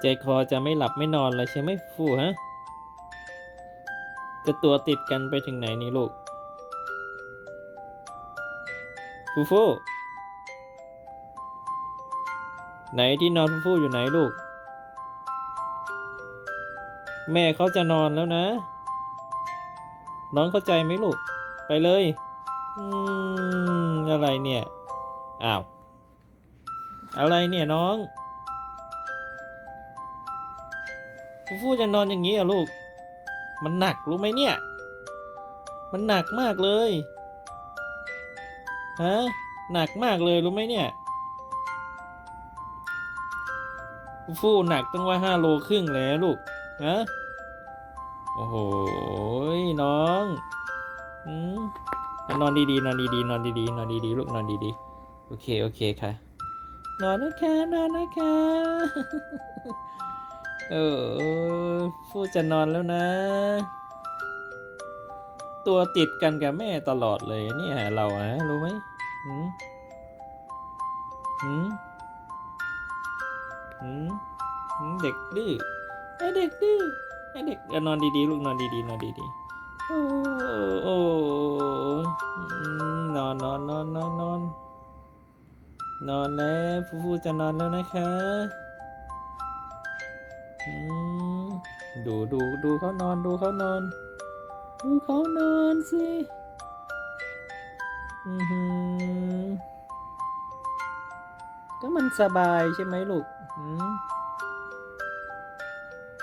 ใจคอจะไม่หลับไม่นอนเลยใช่ไหมฟูฮะ จะตัวติดกันไปถึงไหนนี่ลูก ฟูฟู ไหนที่นอนฟูฟูอยู่ไหนลูก แม่เขาจะนอนแล้วนะ น้องเข้าใจไหมลูก ไปเลย อืม อะไรเนี่ย อ้าว อะไรเนี่ยน้อง ฟูฟูจะนอนอย่างนี้อะลูก มันหนักรู้ไหมเนี่ย มันหนักมากเลย ฮะ หนักมากเลยรู้ไหมเนี่ย ฟูฟูหนักตั้งว่าห้าโลครึ่งแล้วลูก ฮะ โอ้โห น้องอืมนอนดีๆ นอนดีๆ นอนดีๆ นอนดีๆ ลูกนอนดีๆ โอเค โอเคค่ะ นอนนะคะ นอนนะคะ เออฟูจะนอนแล้วนะ ตัวติดกันกับแม่ตลอดเลยเนี่ยเราอะรู้ไหมหืมหืมหืมเด็กดื้อไอเด็กดื้อไอเด็กนอนดีๆลูกนอนดีๆนอนดีๆโอ้โอ้นอนนอนนอนนอนนอนนอนแล้วฟูฟูจะนอนแล้วนะคะ ดูดูดูเขานอนดูเขานอน ดูเขานอนสิก็มันสบายใช่ไหมลูก อืม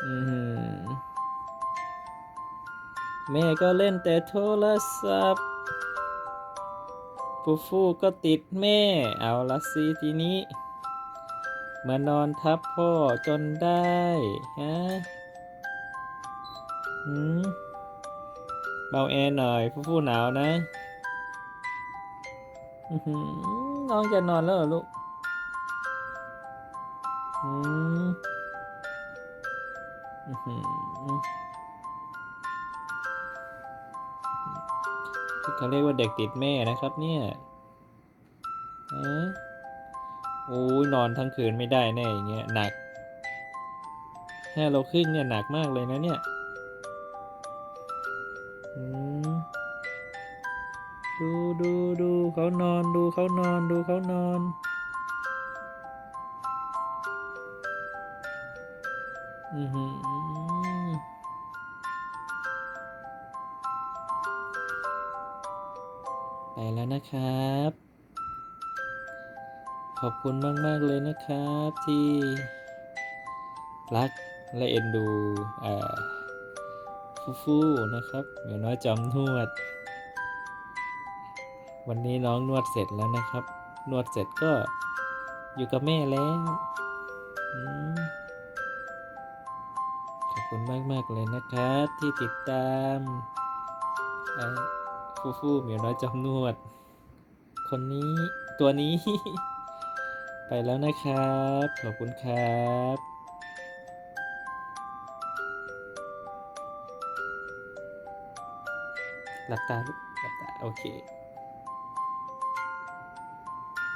อือหือแม่ก็เล่นแต่โทรศัพท์ฟูฟูก็ติดแม่ เอาละสิทีนี้ มานอนทับพ่อจนได้ฮะหืมเบาแอร์หน่อยฟูฟูหนาวนะอื้อหือน้องจะนอนแล้วเหรอลูกอืมอื้อหือเขาเรียกว่าเด็กติดแม่นะครับเนี่ย เอ๊ะ โอ้ยนอนทั้งคืนไม่ได้แน่อย่างเงี้ยหนักแค่เราครึ่งเนี่ยหนักมากเลยนะเนี่ยดูดูดูเขานอนดูเขานอนดูเขานอน อือหือไปแล้วนะครับ ขอบคุณมาก ๆ เลยนะครับที่รักและเอ็นดูอ่อฟูฟูนะครับเหมียวน้อยจอมนวด วันนี้น้องนวดเสร็จแล้วนะครับ นวดเสร็จก็อยู่กับแม่แล้ว ขอบคุณมาก ๆ เลยนะครับที่ติดตามฟูฟูเหมียวน้อยจอมนวด คนนี้ตัวนี้ ไปแล้วนะครับ ขอบคุณครับหลับตาหลับตา โอเค